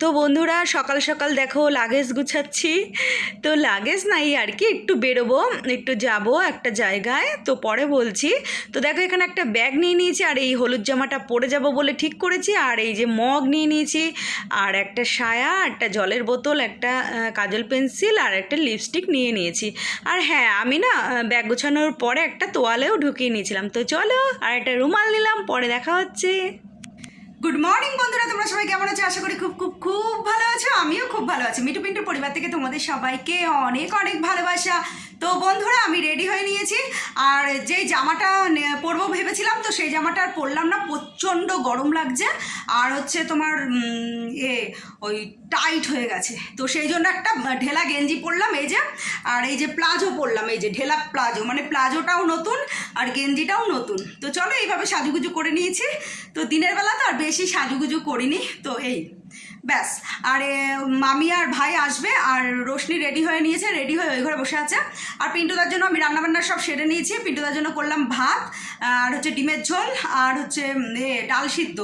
তো বন্ধুরা, সকাল সকাল দেখো লাগেজ গুছাচ্ছি। তো লাগেজ নাই আর কি, একটু বেরোবো, একটু যাব একটা জায়গায়। তো পরে বলছি, তো দেখো এখানে একটা ব্যাগ নিয়ে নিয়েছি, আর এই হলুদ জামাটা পরে যাব বলে ঠিক করেছি, আর এই যে মগ নিয়ে নিয়েছি, আর একটা সায়া, একটা জলের বোতল, একটা কাজল পেন্সিল, আর একটা লিপস্টিক নিয়ে নিয়েছি। আর হ্যাঁ আমি না ব্যাগ গোছানোর পরে একটা তোয়ালেও ঢুকিয়ে নিয়েছিলাম। তো চলো, আর একটা রুমাল নিলাম, পরে দেখা হচ্ছে। গুড মর্নিং বন্ধুরা, তোমরা সবাই কেমন আছো? আশা করি খুব খুব খুব ভালো আছো। আমিও খুব ভালো আছি। মিটু পিন্টুর পরিবার থেকে তোমাদের সবাইকে অনেক অনেক ভালোবাসা। তো বন্ধুরা, আমি রেডি হয়ে নিয়েছি। আর যেই জামাটা পরবো ভেবেছিলাম, তো সেই জামাটা আর পরলাম না। প্রচণ্ড গরম লাগছে। আর হচ্ছে তোমার এ, ওই টাইট হয়ে গেছে। তো সেই জন্য একটা ঢেলা গেঞ্জি পরলাম, এই যে। আর এই যে প্লাজো পরলাম, এই যে ঢেলা প্লাজো। মানে প্লাজোটাও নতুন, আর গেঞ্জিটাও নতুন। তো চলো, এইভাবে সাজুগুজু করে নিয়েছি। তো দিনের বেলা তো আর বেশি সাজুগুজু করিনি। তো এই। ব্যাস। আর, মামি আর ভাই আসবে আর রোশনি রেডি হয়ে নিয়েছে, রেডি হয়ে ওই ঘরে বসে আছে। আর পিন্টুদার জন্য আমি রান্নাবান্না সব সেরে নিয়েছি। পিন্টুদার জন্য করলাম ভাত, আর হচ্ছে ডিমের ঝোল, আর হচ্ছে ডাল সিদ্ধ।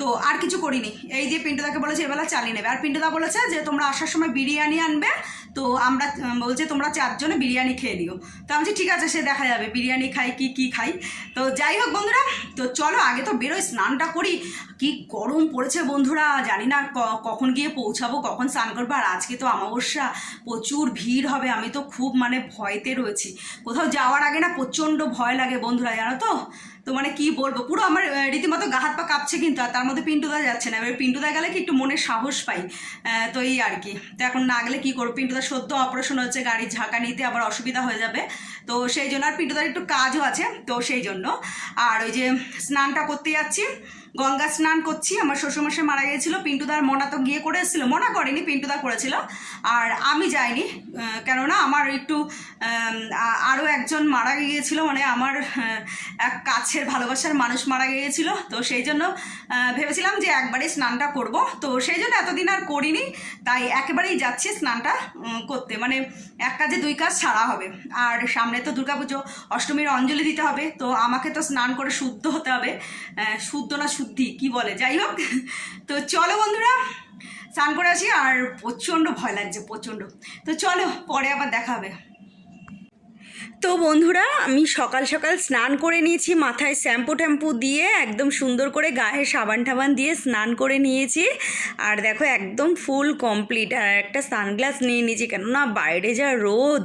তো আর কিছু করিনি। এই যে পিন্টুদাকে বলেছে, এবেলা চালিয়ে নেবে। আর পিন্টুদা বলেছে যে, তোমরা আসার সময় বিরিয়ানি আনবে, তো আমরা বলছে তোমরা চারজনে বিরিয়ানি খেয়ে নিও। তো আমি ঠিক আছে, সে দেখা যাবে, বিরিয়ানি খাই, কি কি খাই? তো যাই হোক বন্ধুরা, তো চলো আগে তো বেরোই, স্নানটা করি। কি গরম পড়েছে বন্ধুরা, জানি না কখন গিয়ে পৌঁছাবো, কখন স্নান করব। আর আজকে তো অমাবস্যা, প্রচুর ভিড় হবে, আমি তো খুব মানে ভয়তে রয়েছি। কোথাও যাওয়ার আগে না প্রচণ্ড ভয় লাগে বন্ধুরা, জানো তো? তো মানে কি বলব? পুরো আমার রীতিমতো গা হাত পা কাঁপছে কিন্তু, আর তার মধ্যে পিন্টুদা যাচ্ছে না। এবার পিন্টুদা গেলে কি একটু মনে সাহস পাই তো এই আর কি। তো এখন না গেলে কী করব? পিন্টুদা সদ্য অপারেশন হচ্ছে, গাড়ি ঝাঁকা নিতে আবার অসুবিধা হয়ে যাবে। তো সেই জন্য আর পিন্টুদার একটু কাজও আছে, তো সেই জন্য। আর ওই যে স্নানটা করতে যাচ্ছি গঙ্গা স্নান করছি। আমার শ্বশুরমশাই মারা গিয়েছিল পিন্টুদার মনা তো গিয়ে করে এসেছিল, মনা করেনি পিন্টুদা করেছিল। আর আমি যাইনি কেননা আমার একটু আরও একজন মারা গিয়েছিল মানে আমার এক কাছের ভালোবাসার মানুষ মারা গিয়েছিল। তো সেই জন্য ভেবেছিলাম যে একবারে স্নানটা করব। তো সেই জন্য এতদিন আর করিনি, তাই একেবারেই যাচ্ছি স্নানটা করতে। মানে এক কাজে দুই কাজ ছাড়া হবে। আর সামনে তো দুর্গাপুজো, অষ্টমীর অঞ্জলি দিতে হবে, তো আমাকে তো স্নান করে শুদ্ধ হতে হবে। শুদ্ধ না শুদ্ধি কি বলে? যাই হোক, তো চলো বন্ধুরা, স্নান করে আসি, আর প্রচণ্ড ভয় লাগছে, প্রচণ্ড। তো চলো, পরে আবার দেখা হবে। তো বন্ধুরা, আমি সকাল সকাল স্নান করে নিয়েছি, মাথায় শ্যাম্পু ট্যাম্পু দিয়ে একদম সুন্দর করে গায়ে সাবান টাবান দিয়ে স্নান করে নিয়েছি। আর দেখো, একদম ফুল কমপ্লিট, আর একটা সানগ্লাস নিয়ে নিয়েছি, কেননা বাইরে যা রোদ,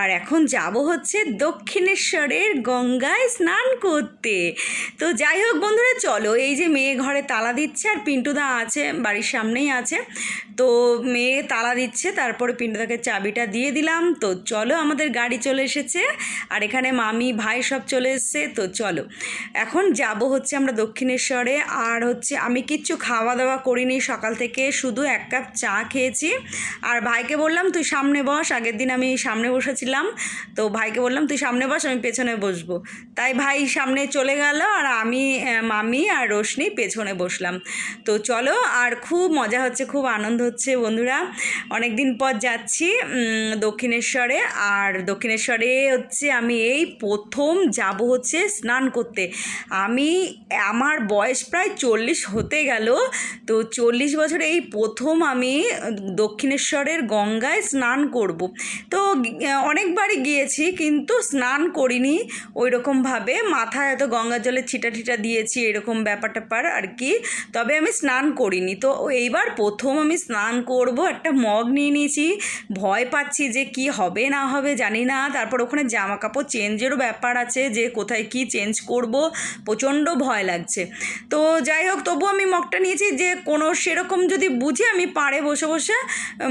আর এখন যাব হচ্ছে দক্ষিণেশ্বরের গঙ্গায় স্নান করতে। তো যাই হোক বন্ধুরা, চলো, এই যে মেয়ে ঘরে তালা দিচ্ছে, আর পিন্টুদা আছে, বাড়ির সামনেই আছে। তো মেয়ে তালা দিচ্ছে, তারপরে পিন্টুদাকে চাবিটা দিয়ে দিলাম। তো চলো, আমাদের গাড়ি চলে এসেছে। আর এখানে মামি, ভাই সব চলে এসেছে, তো চলো। এখন যাব হচ্ছে আমরা দক্ষিণেশ্বরে। আর হচ্ছে আমি কিচ্ছু খাওয়া দাওয়া করিনি সকাল থেকে, শুধু এক কাপ চা খেয়েছি। আর ভাইকে বললাম, তুই সামনে বস। আগের দিন আমি সামনে বসেছিলাম। তো ভাইকে বললাম, তুই সামনে বস, আমি পেছনে বসবো। তাই ভাই সামনে চলে গেল, আর আমি মামি আর রোশনি পেছনে বসলাম। তো চলো, আর খুব মজা হচ্ছে, খুব আনন্দ হচ্ছে, বন্ধুরা। অনেক দিন পর যাচ্ছি দক্ষিণেশ্বরে। আর দক্ষিণেশ্বরে হচ্ছে আমি এই প্রথম যাব হচ্ছে স্নান করতে। আমি, আমার বয়স প্রায় চল্লিশ হতে গেল। তো চল্লিশ বছরে এই প্রথম আমি দক্ষিণেশ্বরের গঙ্গায় স্নান করব। তো অনেকবারই গিয়েছি কিন্তু স্নান করিনি ওই রকমভাবে মাথায় এত গঙ্গা জলের ছিটা ঠিটা দিয়েছি এরকম ব্যাপার ট্যাপার আর কি। তবে আমি স্নান করিনি। তো এইবার প্রথম আমি স্নান করব, একটা মগ নিয়ে নিয়েছি। ভয় পাচ্ছি যে কি হবে না হবে জানি না। তারপর ওখানে জামা কাপড় চেঞ্জেরও ব্যাপার আছে যে কোথায় কি চেঞ্জ করব, প্রচণ্ড ভয় লাগছে। তো যাই হোক তবু আমি মগটা নিয়েছি যে কোনো সেরকম যদি বুঝে আমি পাড়ে বসে বসে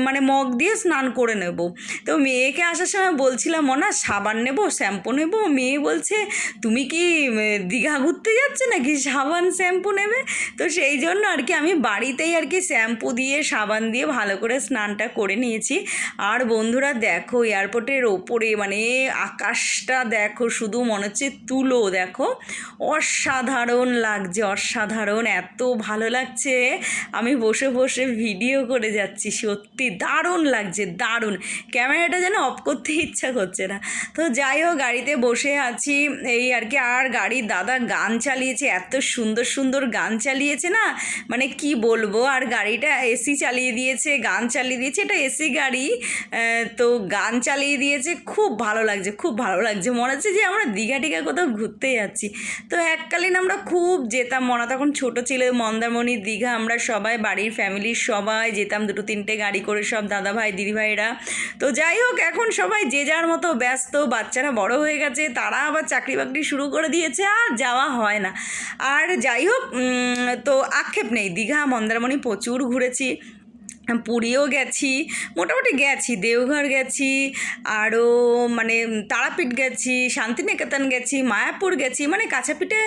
মানে মগ দিয়ে স্নান করে নেব। তো মেয়েকে আসার সময় বলছিলাম, মনা, সাবান নেব, শ্যাম্পু নেব? মেয়ে বলছে, তুমি কি দীঘা ঘুরতে যাচ্ছে নাকি সাবান, শ্যাম্পু নেবে? তো সেই জন্য আর কি আমি বাড়িতেই আর কি শ্যাম্পু দিয়ে, সাবান দিয়ে ভালো করে স্নানটা করে নিয়েছি। আর বন্ধুরা দেখো, এয়ারপোর্টের ওপরে মানে আকাশটা দেখো, শুধু মনে হচ্ছে তুলো, দেখো। অসাধারণ লাগছে, অসাধারণ, এত ভালো লাগছে। আমি বসে বসে ভিডিও করে যাচ্ছি, সত্যি দারুণ লাগছে, দারুণ। ক্যামেরাটা যেন অফ করতে ইচ্ছা করছে না। তো যাই হোক, গাড়িতে বসে আছি, এই আর কি। আর গাড়ির দাদা গান চালিয়েছে, এত সুন্দর সুন্দর গান চালিয়েছে না? মানে কি বলব? আর গাড়িটা এসি চালিয়ে দিয়েছে, গান চালিয়ে দিয়েছে, এটা এসি গাড়ি। তো গান চালিয়ে দিয়েছে, খুব ভালো লাগছে, খুব ভালো লাগছে। মনে হচ্ছে যে আমরা দীঘা টিঘা কোথাও ঘুরতে যাচ্ছি। তো এককালীন আমরা খুব যেতাম, মনে তখন ছোট ছিল মন্দারমণি, দীঘা, আমরা সবাই বাড়ির ফ্যামিলির সবাই যেতাম, দুটো তিনটে গাড়ি করে সব দাদা ভাই দিদি ভাইরা তো যাই হোক, এখন সবাই যে যার মতো ব্যস্ত, বাচ্চারা বড় হয়ে গেছে, তারা আবার চাকরি বাকরি শুরু করে দিয়েছে, আর যাওয়া হয় না। আর যাই হোক তো আক্ষেপ নেই, দীঘা, মন্দারমণি প্রচুর ঘুরেছি। পুরীও গেছি, মোটামুটি গেছি, দেওঘর গেছি, আরও মানে তারাপীঠ গেছি, শান্তিনিকেতন গেছি, মায়াপুর গেছি মানে কাছাপিঠে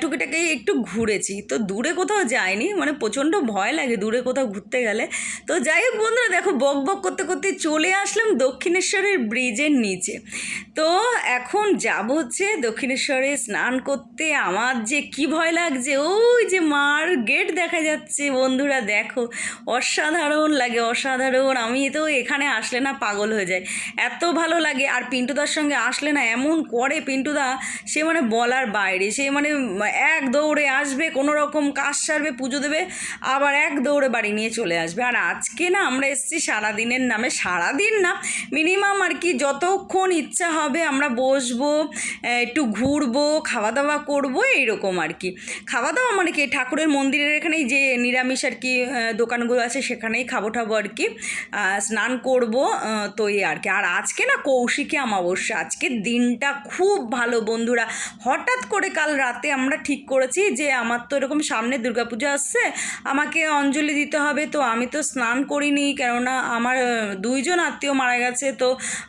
টুকিটাকি একটু ঘুরেছি। তো দূরে কোথাও যাইনি মানে প্রচণ্ড ভয় লাগে দূরে কোথাও ঘুরতে গেলে। তো যাই হোক বন্ধুরা, দেখো বক বক করতে করতে চলে আসলাম দক্ষিণেশ্বরের ব্রিজের নিচে। তো এখন যাব হচ্ছে দক্ষিণেশ্বরে স্নান করতে। আমার যে কি ভয় লাগছে, ওই যে মার গেট দেখা যাচ্ছে বন্ধুরা, দেখো। অসাধারণ লাগে, অসাধারণ। আমি তো এখানে আসলে না পাগল হয়ে যায় এত ভালো লাগে, আর পিন্টুদার সঙ্গে আসলে না এমন করে পিন্টুদা, সে মানে বলার বাইরে। সে মানে এক দৌড়ে আসবে, কোনো রকম কাজ সারবে, পুজো দেবে, আবার এক দৌড়ে বাড়ি নিয়ে চলে আসবে। আর আজকে না আমরা এসেছি সারাদিনের নামে, সারাদিন না মিনিমাম আর কি যতক্ষণ ইচ্ছা হবে আমরা বসবো একটু ঘুরবো খাওয়া দাওয়া করব, এইরকম আর কি। খাওয়া দাওয়া মানে কি, ঠাকুরের মন্দিরের এখানেই যে নিরামিষ আর কি দোকানগুলো আছে সেখানেই খাব ঠাবো আর কি স্নান করব তো এই আর কি। আর আজকে না কৌশিকী অমাবস্যা আজকে দিনটা খুব ভালো বন্ধুরা। হঠাৎ করে কাল রাতে আমরা ঠিক করেছি যে আমার তো এরকম সামনে দুর্গাপূজা আসছে, আমাকে অঞ্জলি দিতে হবে, তো আমি তো স্নান করিনি, কেননা আমার দুইজন আত্মীয় মারা গেছে, তো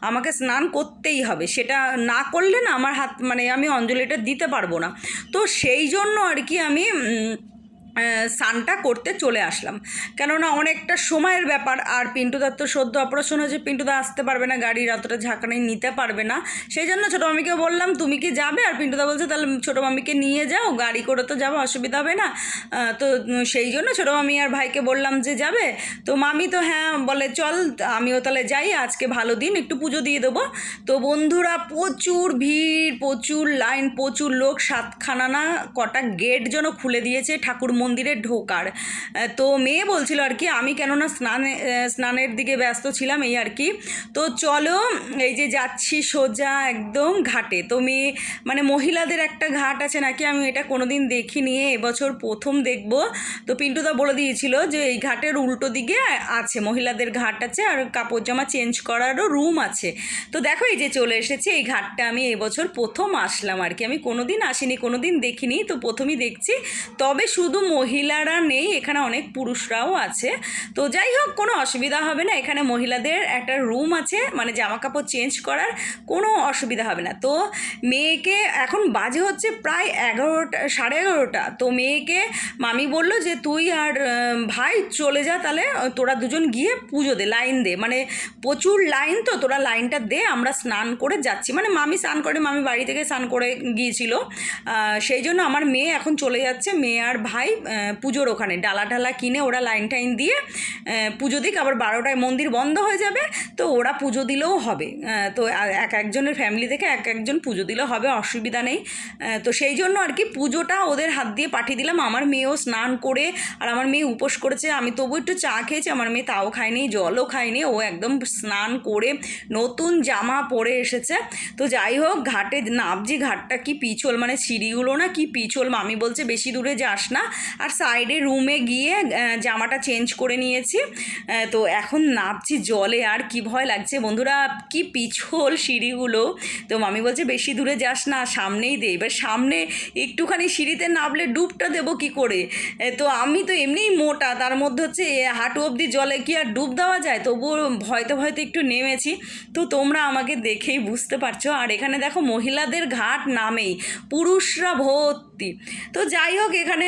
আমাকে স্নান করতেই হবে। সেটা না করলে না আমার হাত মানে আমি অঞ্জলিটা দিতে পারব না। তো সেই জন্য আর কি আমি স্নানটা করতে চলে আসলাম। কেননা অনেকটা সময়ের ব্যাপার, আর পিন্টুদার তো সদ্য অপারেশন হয়েছে পিন্টুদা আসতে পারবে না, গাড়ির অতটা ঝাঁকানি নিতে পারবে না। সেই জন্য ছোটো মামিকে বললাম, তুমি কি যাবে? আর পিন্টুদা বলছে, তাহলে ছোটো মামিকে নিয়ে যাও, গাড়ি করে তো যাব অসুবিধা হবে না। তো সেই জন্য ছোটো মামি আর ভাইকে বললাম যে, যাবে? তো মামি তো হ্যাঁ বলে, চল, আমিও তাহলে যাই, আজকে ভালো দিন, একটু পুজো দিয়ে দেবো। তো বন্ধুরা, প্রচুর ভিড়, প্রচুর লাইন, প্রচুর লোক, সাতখানা না, কটা গেট যেন খুলে দিয়েছে, ঠাকুর মন্দিরে ঢোকার। তো মেয়ে বলছিল আর কি, আমি কেননা স্নানে স্নানের দিকে ব্যস্ত ছিলাম এই আর কি। তো চলো, এই যে যাচ্ছি সোজা একদম ঘাটে। তো মেয়ে মানে মহিলাদের একটা ঘাট আছে নাকি, আমি এটা কোনোদিন দেখিনি। এবছর প্রথম দেখব। তো পিন্টুদা বলে দিয়েছিল যে এই ঘাটের উল্টো দিকে আছে, মহিলাদের ঘাট আছে আর কাপড় জামা চেঞ্জ করারও রুম আছে। তো দেখো এই যে চলে এসেছে, এই ঘাটটা আমি এবছর প্রথম আসলাম আর কি। আমি কোনোদিন আসিনি, কোনোদিন দেখিনি, তো প্রথমই দেখছি। তবে শুধু মহিলারা নেই, এখানে অনেক পুরুষরাও আছে। তো যাই হোক, কোনো অসুবিধা হবে না। এখানে মহিলাদের একটা রুম আছে মানে জামা কাপড় চেঞ্জ করার কোনো অসুবিধা হবে না। তো মেয়েকে এখন বাজে হচ্ছে প্রায় এগারোটা, সাড়ে এগারোটা। তো মেয়েকে মামি বলল যে, তুই আর ভাই চলে যা তাহলে, তোরা দুজন গিয়ে পুজো দে, লাইন দে। মানে প্রচুর লাইন তো, তোরা লাইনটা দে, আমরা স্নান করে যাচ্ছি। মানে মামি স্নান করে, মামি বাড়ি থেকে স্নান করে গিয়েছিল। সেই জন্য আমার মেয়ে এখন চলে যাচ্ছে। মেয়ে আর ভাই পুজোর ওখানে। ডালা ডালা কিনে ওরা লাইন টাইন দিয়ে পুজো দিক। আবার বারোটায় মন্দির বন্ধ হয়ে যাবে, তো ওরা পুজো দিলেও হবে। তো এক একজনের ফ্যামিলি থেকে এক একজন পুজো দিলেও হবে, অসুবিধা নেই। তো সেই জন্য আর কি পুজোটা ওদের হাত দিয়ে পাঠিয়ে দিলাম। আমার মেয়েও স্নান করে আর আমার মেয়ে উপোস করেছে। আমি তবু একটু চা খেয়েছি, আমার মেয়ে তাও খায়নি, জলও খায়নি। ও একদম স্নান করে নতুন জামা পরে এসেছে। তো যাই হোক, ঘাটে নাবজি ঘাটটা কি পিছল মানে সিঁড়িগুলো না কি পিছল, মামি বলছে বেশি দূরে যাস না। আর সাইডে রুমে গিয়ে জামাটা চেঞ্জ করে নিয়েছি। তো এখন নামছি জলে, আর কি ভয় লাগছে? বন্ধুরা, কি পিছল সিঁড়িগুলো। তো মামি বলছে, বেশি দূরে যাস না, সামনেই দে। এবার সামনে একটুখানি সিঁড়িতে নামলে ডুবটা দেবো কি করে? তো আমি তো এমনিই মোটা, তার মধ্যে হচ্ছে হাঁটু অবধি জলে কি আর ডুব দেওয়া যায়? তবুও ভয়তে ভয়তে একটু নেমেছি। তো তোমরা আমাকে দেখেই বুঝতে পারছ। আর এখানে দেখো, মহিলাদের ঘাট নামেই পুরুষরা ভর্তি। তো যাই হোক, এখানে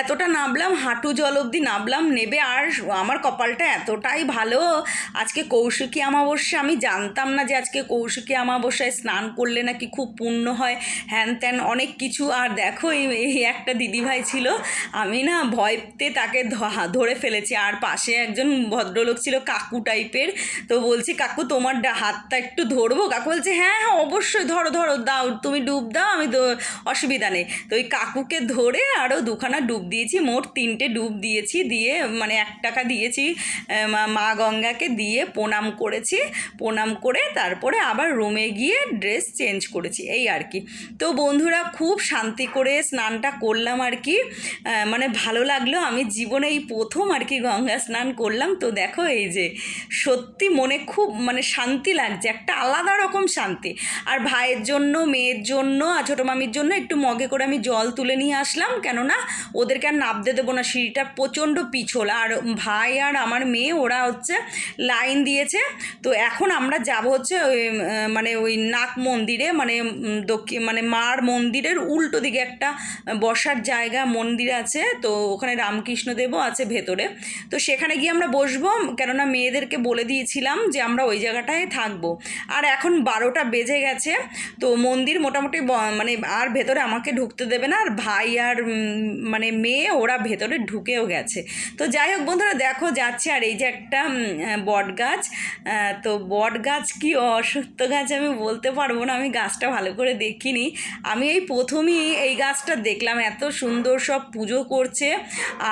এতটা নামলাম, হাঁটু জল অবধি নামলাম, নেবে আর আমার কপালটা এতটাই ভালো। আজকে কৌশিকী অমাবস্যা, আমি জানতাম না যে আজকে কৌশিকী অমাবস্যায় স্নান করলে নাকি খুব পুণ্য হয়। হ্যান ত্যান অনেক কিছু। আর দেখো, এই একটা দিদিভাই ছিল, আমি না ভয়তে তাকে ধরে ফেলেছি। আর পাশে একজন ভদ্রলোক ছিল কাকু টাইপের, তো বলছি, কাকু, তোমার হাতটা একটু ধরবো? কাকু বলছে হ্যাঁ হ্যাঁ অবশ্যই ধরো ধরো, দাও, তুমি ডুব দাও, আমি অসুবিধা নেই। তো ওই কাকুকে ধরে আরও দুখানা ডুব দিয়েছি, মোট তিনটে ডুব দিয়েছি, দিয়ে মানে এক টাকা দিয়েছি মা- গঙ্গাকে দিয়ে প্রণাম করেছি, প্রণাম করে তারপরে আবার রুমে গিয়ে ড্রেস চেঞ্জ করেছি, এই আর কি। তো বন্ধুরা, খুব শান্তি করে স্নানটা করলাম আর কি মানে ভালো লাগল, আমি জীবনে এই প্রথম আর কি গঙ্গা স্নান করলাম। তো দেখো এই যে, সত্যি মনে খুব মানে শান্তি লাগছে, একটা আলাদা রকম শান্তি। আর ভাইয়ের জন্য, মেয়ের জন্য, আর ছোটো মামির জন্য একটু মগে করে আমি জল তুলে নিয়ে আসলাম, কেননা ওদেরকে আর নাবতে দেবো না, সিঁড়িটা প্রচণ্ড পিছল। আর ভাই আর আমার মেয়ে, ওরা হচ্ছে লাইন দিয়েছে। তো এখন আমরা যাব হচ্ছে ওই মানে ওই নাক মন্দিরে মানে দক্ষিণ মানে মার মন্দিরের উল্টো দিকে একটা বসার জায়গা, মন্দির আছে। তো ওখানে রামকৃষ্ণদেবও আছে ভেতরে। তো সেখানে গিয়ে আমরা বসবো, কেননা মেয়েদেরকে বলে দিয়েছিলাম যে আমরা ওই জায়গাটায় থাকব। আর এখন বারোটা বেজে গেছে, তো মন্দির মোটামুটি মানে আর ভেতরে আমাকে ঢুকতে দেবে না। আর ভাই আর মানে মেয়ে ওরা ভেতরে ঢুকেও গেছে। তো যাই হোক বন্ধুরা, দেখো যাচ্ছে আর এই যে একটা বট গাছ। তো বট গাছ কি অসত্য গাছ আমি বলতে পারব না, আমি গাছটা ভালো করে দেখিনি। আমি এই প্রথমেই এই গাছটা দেখলাম, এত সুন্দর সব পুজো করছে।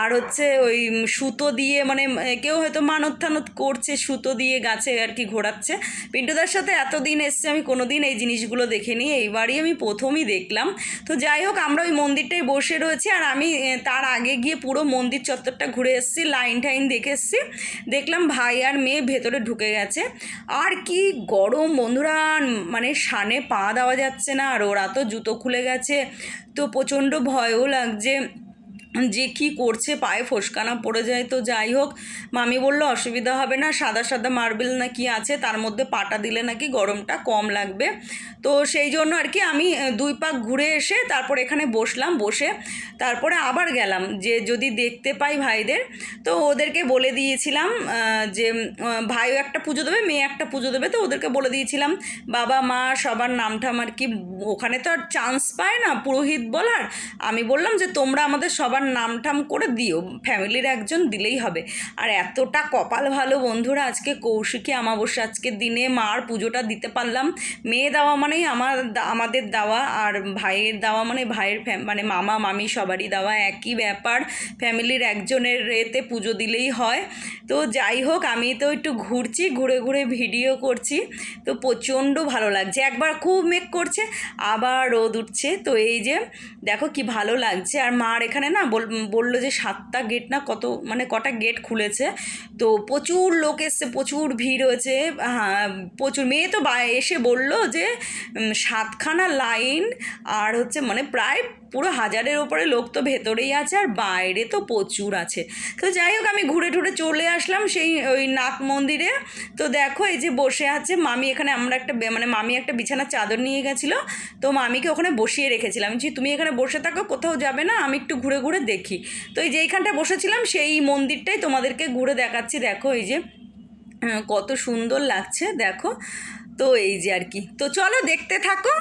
আর হচ্ছে ওই সুতো দিয়ে মানে কেউ হয়তো মানত টানত করছে, সুতো দিয়ে গাছে আর কি ঘোরাচ্ছে। পিন্টুদার সাথে এতদিন এসছে, আমি কোনোদিন এই জিনিসগুলো দেখিনি, এইবারই আমি প্রথমই দেখলাম। তো যাই হোক, আমরা ওই মন্দিরটায় বসে রয়েছি আর আমি তার আগে গিয়ে পুরো মন্দির চত্বরটা ঘুরে এসেছি লাইন টাইন দেখে এসেছি। দেখলাম ভাই আর মেয়ে ভেতরে ঢুকে গেছে। আর কি গরম বন্ধুরা মানে সানে পা দেওয়া যাচ্ছে না আর ওরা তো জুতো খুলে গেছে। তো প্রচণ্ড ভয়ও লাগছে। যে কি করছে, পায়ে ফোসকানা পড়ে যায় তো যাই হোক। মামি বলল, অসুবিধা হবে না, সাদা সাদা মার্বেল না কি আছে, তার মধ্যে পাটা দিলে নাকি গরমটা কম লাগবে। তো সেই জন্য আর কি আমি দুই পাক ঘুরে এসে তারপর এখানে বসলাম, বসে তারপরে আবার গেলাম যে যদি দেখতে পাই ভাইদের। তো ওদেরকে বলে দিয়েছিলাম যে ভাইও একটা পুজো দেবে, মেয়ে একটা পুজো দেবে, তো ওদেরকে বলে দিয়েছিলাম, বাবা, মা, সবার নামঠাম আর কি, ওখানে তো আর চান্স পায় না, পুরোহিত বলার? আমি বললাম যে, তোমরা আমাদের সবার নামঠাম করে দিও, ফ্যামিলির একজন দিলেই হবে। আর এতটা কপাল ভালো বন্ধুরা, আজকে কৌশিকী অমাবস্যা আজকের দিনে মার পুজোটা দিতে পারলাম। মেয়ে দেওয়া মানেই আমার আমাদের দেওয়া, আর ভাইয়ের দেওয়া মানে ভাইয়ের মানে মামা, মামি সবারই দেওয়া, একই ব্যাপার। ফ্যামিলির একজনের এতে পুজো দিলেই হয়। তো যাই হোক, আমি তো একটু ঘুরছি, ঘুরে ঘুরে ভিডিও করছি। তো প্রচণ্ড ভালো লাগছে। একবার খুব মেঘ করছে, আবার রোদ উঠছে। তো এই যে, দেখো কি ভালো লাগছে। আর মার এখানে না বলল যে সাতটা গেট না কত মানে কটা গেট খুলেছে। তো প্রচুর লোক এসছে, প্রচুর ভিড় হয়েছে। হ্যাঁ প্রচুর মেয়ে তো এসে বলল যে সাতখানা লাইন আর হচ্ছে মানে প্রায় পুরো হাজারের ওপরে লোক তো ভেতরেই আছে আর বাইরে তো প্রচুর আছে। তো যাই হোক, আমি ঘুরে টুরে চলে আসলাম সেই ওই নাক মন্দিরে। তো দেখো, এই যে বসে আছে মামি এখানে, আমরা একটা মানে মামি একটা বিছানার চাদর নিয়ে গেছিল। তো মামিকে ওখানে বসিয়ে রেখেছিলাম। যে তুমি এখানে বসে থাকো, কোথাও যাবে না, আমি একটু ঘুরে ঘুরে দেখি। তো এই যে এইখানটায় বসেছিলাম, সেই মন্দিরটাই তোমাদেরকে ঘুরে দেখাচ্ছি। দেখো এই যে কত সুন্দর লাগছে, দেখো। তো এই যে আর কি। তো চলো, দেখতে থাকো।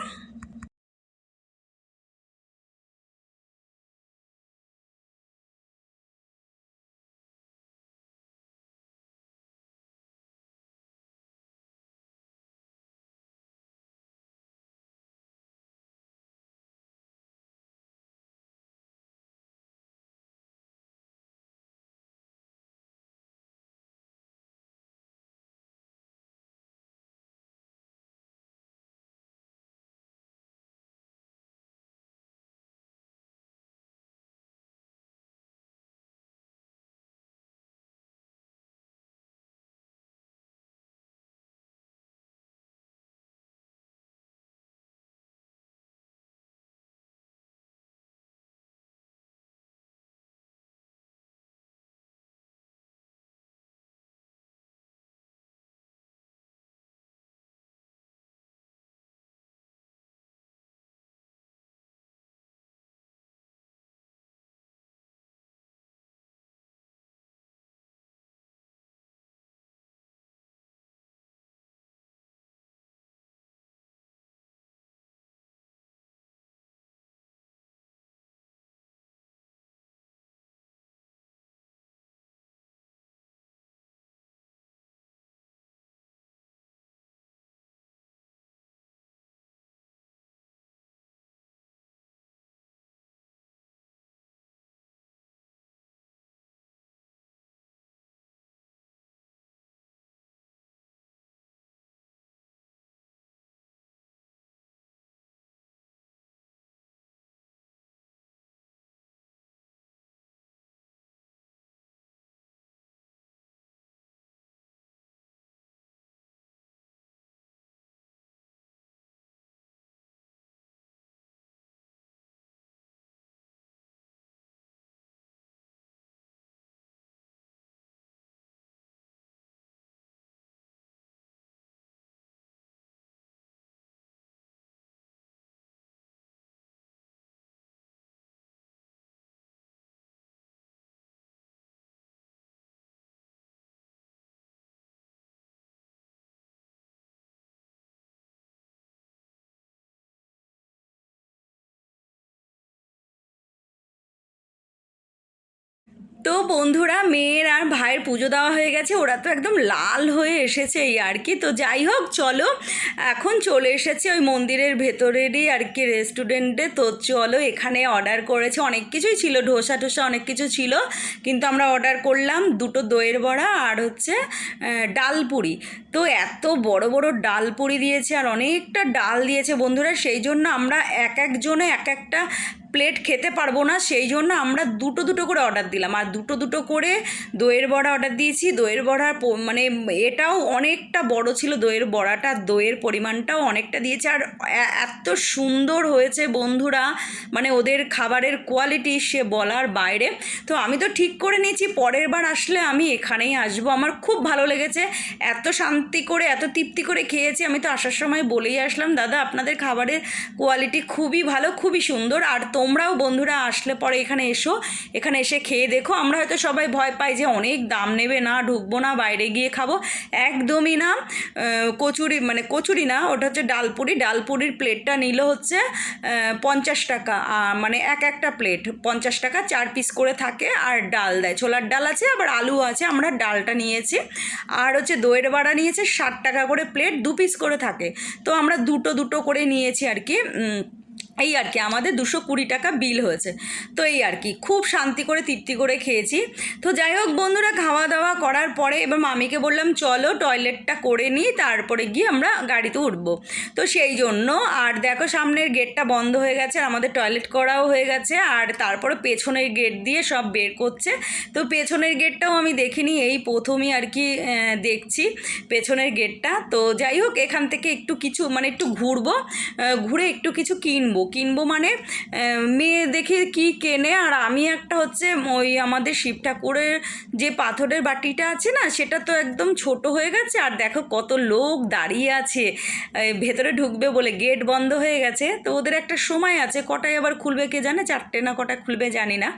তো বন্ধুরা মেয়ের আর ভাইয়ের পুজো দেওয়া হয়ে গেছে। ওরা তো একদম লাল হয়ে এসেছে এই আর কি। তো যাই হোক চলো। এখন চলে এসেছে ওই মন্দিরের ভেতরেরই আর কি রেস্টুরেন্টে তো চলো এখানে অর্ডার করেছে। অনেক কিছুই ছিল ঢোসা টোসা অনেক কিছু ছিল। কিন্তু আমরা অর্ডার করলাম দুটো দইয়ের বড়া আর হচ্ছে আহ, ডাল পুরি। তো এত বড় বড় ডাল পুরি দিয়েছে আর অনেকটা ডাল দিয়েছে বন্ধুরা। সেই জন্য আমরা এক একজনে এক একটা প্লেট খেতে পারব না, সেই জন্য আমরা দুটো দুটো করে অর্ডার দিলাম। আর দুটো দুটো করে দইয়ের বড়া অর্ডার দিয়েছি। দইয়ের বড়ার মানে এটাও অনেকটা বড় ছিল দইয়ের বড়াটা, দইয়ের পরিমাণটাও অনেকটা দিয়েছে। আর এত সুন্দর হয়েছে বন্ধুরা মানে ওদের খাবারের কোয়ালিটি সে বলার বাইরে। তো আমি তো ঠিক করে নিয়েছি, পরের বার আসলে আমি এখানেই আসব। আমার খুব ভালো লেগেছে, এত শান্তি করে, এত তৃপ্তি করে খেয়েছি। আমি তো আসার সময় বলেই আসলাম, দাদা, আপনাদের খাবারের কোয়ালিটি খুবই ভালো, খুবই সুন্দর। আর তোমরাও বন্ধুরা আসলে পরে এখানে এসো, এখানে এসে খেয়ে দেখো। আমরা হয়তো সবাই ভয় পাই যে অনেক দাম নেবে না, ঢুকবো না, বাইরে গিয়ে খাব। একদমই না কচুরি মানে কচুরি না, ওটা হচ্ছে ডালপুরি। ডালপুরির প্লেটটা নিল হচ্ছে পঞ্চাশ টাকা। মানে এক একটা প্লেট পঞ্চাশ টাকা, চার পিস করে থাকে। আর ডাল দেয়, ছোলার ডাল আছে, আবার আলু আছে। আমরা ডালটা নিয়েছি। আর হচ্ছে দইয়ের বাড়া নিয়েছে, ষাট টাকা করে প্লেট দু পিস করে থাকে। তো আমরা দুটো দুটো করে নিয়েছি আর কি। এই আর কি, আমাদের দুশো কুড়ি টাকা বিল হয়েছে। তো এই আর কি, খুব শান্তি করে, তৃপ্তি করে খেয়েছি। তো যাই হোক বন্ধুরা খাওয়া দাওয়া করার পরে এবার মামিকে বললাম, চলো টয়লেটটা করে নিই, তারপরে গিয়ে আমরা গাড়িতে উঠবো। তো সেই জন্য, আর দেখো সামনের গেটটা বন্ধ হয়ে গেছে, আর আমাদের টয়লেট করাও হয়ে গেছে, আর তারপরে পেছনের গেট দিয়ে সব বের করছে। তো পেছনের গেটটাও আমি দেখিনি, এই প্রথমই আর কি দেখছি পেছনের গেটটা। তো যাই হোক, এখান থেকে একটু কিছু মানে একটু ঘুরবো ঘুরে একটু কিছু কিনবো। কিনবো মানে মেয়ে দেখে কি কেনে, আর আমি একটা হচ্ছে ওই আমাদের শিব ঠাকুরের যে পাথরের বাটিটা আছে না, সেটা তো একদম ছোট হয়ে গেছে, আর দেখো কত লোক দাঁড়িয়ে আছে। ভেতরে ঢুকবে বলে গেট বন্ধ হয়ে গেছে, তো ওদের একটা সময় আছে, কটায় আবার খুলবে কে জানে, চারটে না কটায় খুলবে জানি না।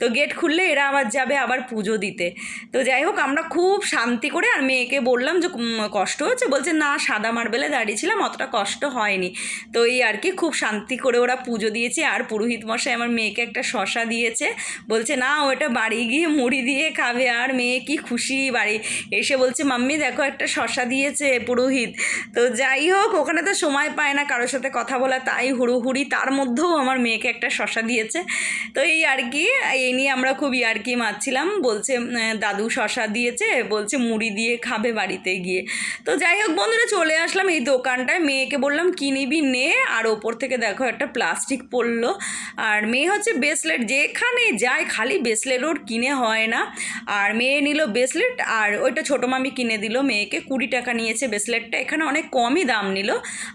তো গেট খুললে এরা আবার যাবে আবার পুজো দিতে। তো যাই হোক, আমরা খুব শান্তি করে আর মেয়েকে বললাম যে কষ্ট হচ্ছে বলছে, না, সাদা মার্বেলে দাঁড়িয়েছিলাম, অতটা কষ্ট হয়নি। তো এই আর কি, খুব শান্তি করে ওরা পুজো দিয়েছে আর পুরোহিত মশাই আমার মেয়েকে একটা শশা দিয়েছে। বলছে, না ওটা বাড়ি গিয়ে মুড়ি দিয়ে খাবে, আর মেয়ে কি খুশি বাড়ি। এসে বলছে, মাম্মি, দেখো, একটা শশা দিয়েছে পুরোহিত। তো যাই হোক, ওখানে তো সময় পায় না কারোর সাথে কথা বলা, তাই হুড়োহুড়ি তার মধ্যেও আমার মেয়েকে একটা শশা দিয়েছে। তো এই আর কি, এই নিয়ে আমরা খুব ইয়ার্কি মারছিলাম। বলছে দাদু শশা দিয়েছে। বলছে, মুড়ি দিয়ে খাবে বাড়িতে গিয়ে। তো যাই হোক, বন্ধুরা, চলে আসলাম এই দোকানটায়। মেয়েকে বললাম, কি নিবি, নে। আর ওপর থেকে দেখো একটা প্লাস্টিক পড়ল আর মেয়ে হচ্ছে ব্রেসলেট, যেখানে যায় খালি ব্রেসলেট ওর কিনে হয় না। আর মেয়ে নিল ব্রেসলেট আর ওইটা ছোটো মামি কিনে দিল মেয়েকে। কুড়ি টাকা নিয়েছে ব্রেসলেটটা, এখানে অনেক কমই দাম নিল।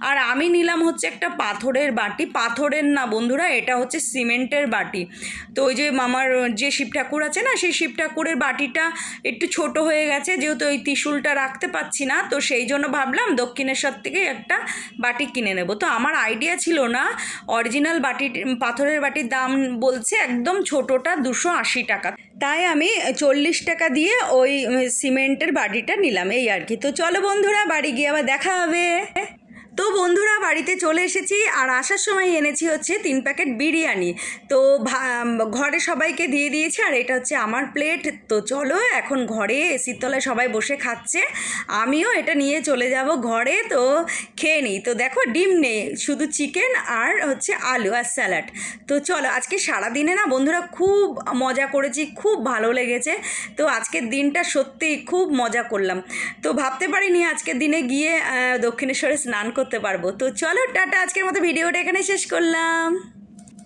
আর আমি নিলাম হচ্ছে একটা পাথরের বাটি। পাথরের না বন্ধুরা, এটা হচ্ছে সিমেন্টের বাটি। তো ওই যে মামার যে শিব ঠাকুর আছে না, সেই শিব ঠাকুরের বাটিটা একটু ছোট হয়ে গেছে, যেহেতু ওই ত্রিশুলটা রাখতে পাচ্ছি না। তো সেই জন্য ভাবলাম দক্ষিণেশ্বর থেকে একটা বাটি কিনে নেব। তো আমার আইডিয়া ছিল না অরিজিনাল বাটি পাথরের বাটির দাম বলছে একদম ছোটোটা দুশো আশি টাকা। তাই আমি চল্লিশ টাকা দিয়ে ওই সিমেন্টের বাটিটা নিলাম, এই আর কি। তো চলো বন্ধুরা, বাড়ি গিয়ে আবার দেখা হবে। তো বন্ধুরা, বাড়িতে চলে এসেছি আর আসার সময় এনেছি হচ্ছে তিন প্যাকেট বিরিয়ানি। তো ঘরে সবাইকে দিয়ে দিয়েছি আর এটা হচ্ছে আমার প্লেট। তো চলো, এখন ঘরে এসির তলায় সবাই বসে খাচ্ছে। আমিও এটা নিয়ে চলে যাব ঘরে, তো খেয়ে নিই। তো দেখো, ডিম নেই, শুধু চিকেন আর হচ্ছে আলু আর স্যালাড। তো চলো, আজকে সারা দিনে না বন্ধুরা খুব মজা করেছি, খুব ভালো লেগেছে। তো আজকের দিনটা সত্যিই খুব মজা করলাম। তো ভাবতে পারিনি আজকের দিনে গিয়ে দক্ষিণেশ্বরে স্নান করতে পারব। তো চলো টাটা আজকের মতো ভিডিওটা এখানে শেষ করলাম।